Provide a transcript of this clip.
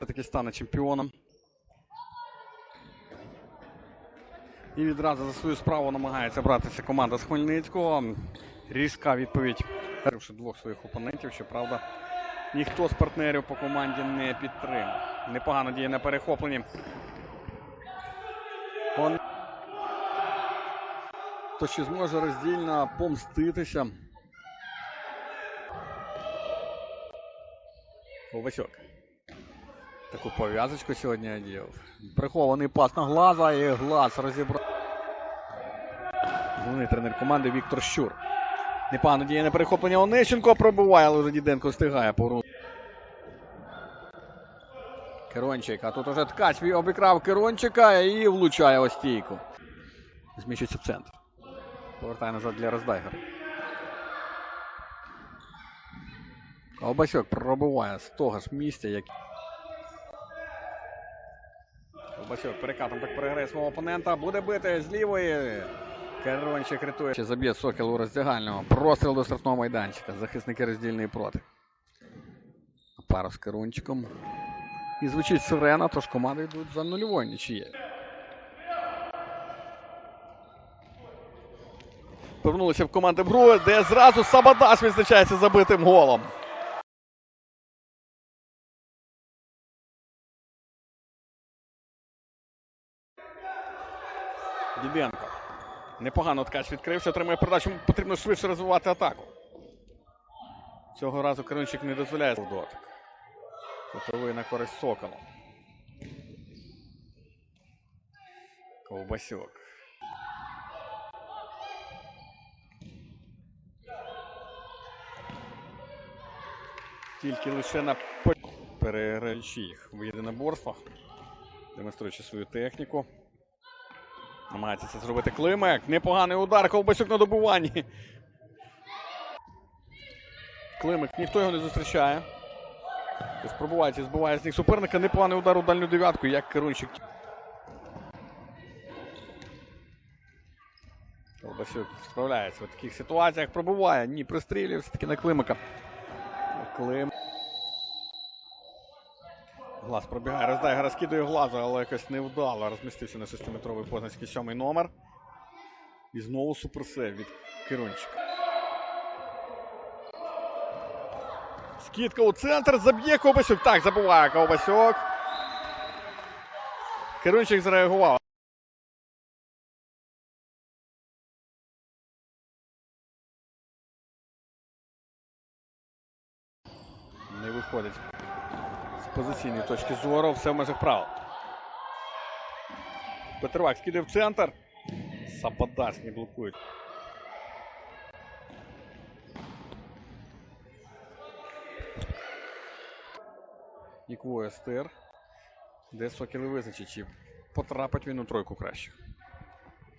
все-таки стане чемпіоном. І відразу за свою справу намагається братися команда з Хмельницького. Різка відповідь. Двох своїх опонентів, щоправда, ніхто з партнерів по команді не підтримав. Непогано діє на перехопленні. Он... То чи зможе роздільно помститися. Ковбасюк. Таку пов'язочку сьогодні одів. Прихований пас на глаза і глаз розібрав. Головний тренер команди Віктор Щур. Непогано діє на перехоплення Онищенко пробиває, але вже Діденко встигає повернути. Керончик, а тут уже ткач обікрав Керончика і влучає у стійку. Зміщується в центр. Повертає назад для Роздайгера. Колбасюк пробиває з того ж місця, як. Колбасюк перекатом так переграє свого опонента. Буде бити з лівої. Керончик рятує. Ще заб'є сокіл у роздягальному. Простріл до штрафного майданчика. Захисники роздільної проти. Пара з Керончиком. І звучить сирена, тож команди йдуть за нульовою нічією. Повернулися в команди Бруе, де зразу Сабадаш відзначається забитим голом. Діденко. Непогано ткач відкрився, отримує передачу. Потрібно швидше розвивати атаку. Цього разу Керунчик не дозволяє дотик. Готовий на користь Сокола. Ковбасюк. Тільки лише на переграючи їх в єдиноборствах, демонструючи свою техніку. Намагається це зробити Климек. Непоганий удар, Ковбасюк на добуванні. Климик, ніхто його не зустрічає. Тобто пробувається, збиває з них суперника. Непоганий удар у дальню дев'ятку, як керунчик. Ковбасюк справляється в таких ситуаціях. Пробуває. Ні, пристрілює все-таки на Климика. Клим. Глаз пробігає. Роздайга розкидує глаза, але якось невдало. Розмістився на 6-метровий позначки сьомий номер. І знову суперсейв від Керунчика. Скидка у центр, заб'є Ковбасюк. Так, забуває Ковбасюк. Керунчик зреагував. Не виходить з позиційної точки зору. Все в межах права. Петрвак скидає в центр. Сападаш не блокують. Ніквоє стир. Де Сокіли визначить, чи потрапить він у тройку кращих.